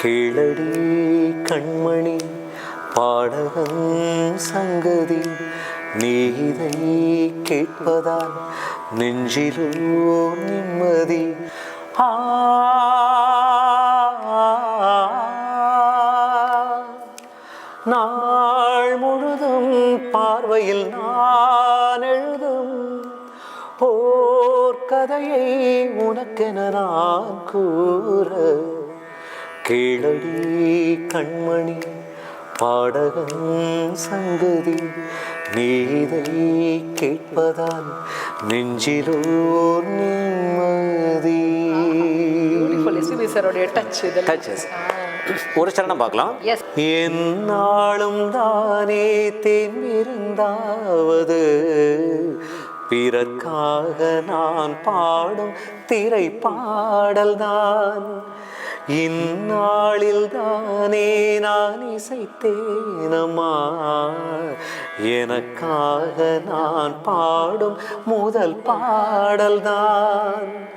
கிளடி கண்மணி பாடகம் சங்கதி நீதை கேட்பதால் நெஞ்சிலோ நிம்மதி. ஆ நாள் முழுதும் பார்வையில் நான் எழுதும் ஓர் கதையை உனக்கென நான் கூற கேளடி கண்மணி பாடகன் சங்கதி நீதை கேட்பதால் நெஞ்சிலோர் நிம்மதி. ஒரு சரணம் பார்க்கலாம் Yes. என்னாலும் தானே தேர்ந்திருந்தாவது பிறர்க்காக நான் பாடும் திரை பாடல்தான் இந்நாளில் தானே நான் இசைத்தேனம்மா எனக்காக நான் பாடும் முதல் பாடல்தான்.